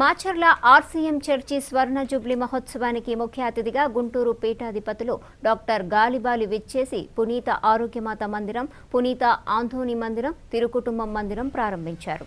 Macherla RCM church స్వర్ణ jubilee మహోత్సవానికి ముఖ్య అతిథిగా గుంటూరు పీఠాధిపతులు డాక్టర్ గాలిబాలి విచ్చేసి పునీత ఆరోగ్యమాత మందిరం పునీత ఆంధోని మందిరం తిరుకుటుంబం మందిరం ప్రారంభించారు.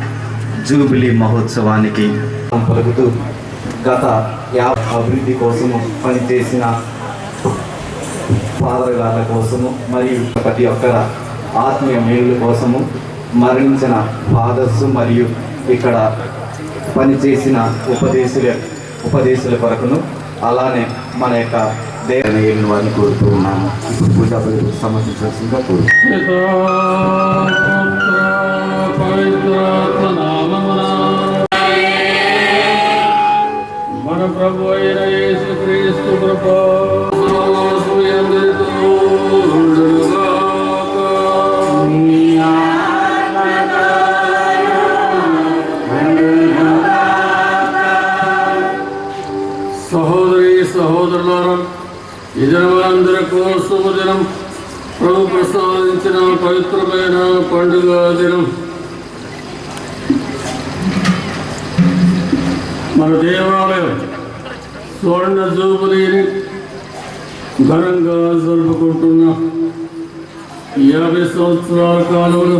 జూబిలీ మహోత్సవానికి పలుకుతూ గత యా అభివృద్ధి కోసము పనిచేసిన ఫాదర్ గార్ల కోసము మరియు ప్రతి ఒక్కర ఆత్మీయ మేలు కోసము మరణించిన ఫాదర్స్ మరియు ఇక్కడ పనిచేసిన ఉపదేశుల ఉపదేశుల కొరకును అలానే మన యొక్క దేవన వారిని కోరుతూ ఉన్నాము. ఇప్పుడు పూజా సమర్పించాల్సిందిగా కోరుతున్నాము సహోదరి సహోదరులారా ఇది మనందరకు శుభదినం. ప్రభు ప్రసాదించిన పవిత్రమైన పండుగ దినం. మన దేవాలయం స్వర్ణ జూబులీని ఘనంగా జరుపుకుంటున్న యాభై సంవత్సరాల కాలంలో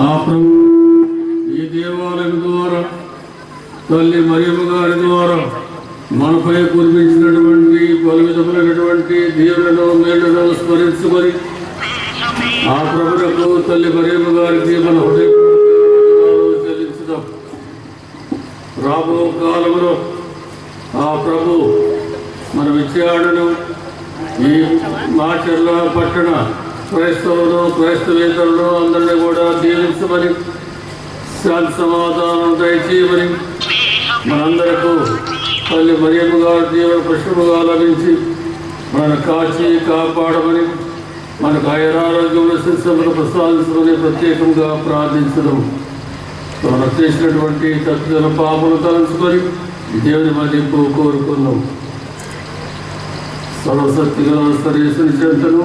ఆ ప్రభు ఈ దేవాలయం ద్వారా తల్లి మరియమ్మ గారి ద్వారా మనపై కురిపించినటువంటి పలు విధములైనటువంటి దేవులను మేళ్ళను స్మరించుకొని ఆ ప్రభులకు తల్లి మరియమ్మ గారికి మన హృదయపూర్వక చెల్లించుదాం. రాబో కాలంలో ఆ ప్రభు మన విద్యాడను ఈ మాచర్ల పట్టణ క్రైస్తవులు క్రైస్తవేతరులు అందరినీ కూడా దీవించమని శాంతి సమాధానం దయచేయమని మనందరకు తల్లి మరియమ్మ గారు జీవన పుష్పముగా లభించి మనను కాచి కాపాడమని మనకు ఆయురారోగ్యం శిక్షములు ప్రసాదించమని ప్రత్యేకంగా ప్రార్థించడం. మనం చేసినటువంటి తత్వ పాపలు తలంచుకొని దేవుని మదింపు కోరుకున్నాం. సర్వశక్తి గల సరేసుని చెంతను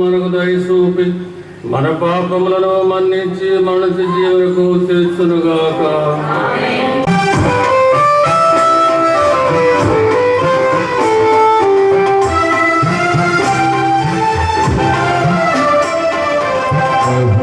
మనకు మన పాపములను మన్నించి మనసు జీవనకు తెచ్చునుగాక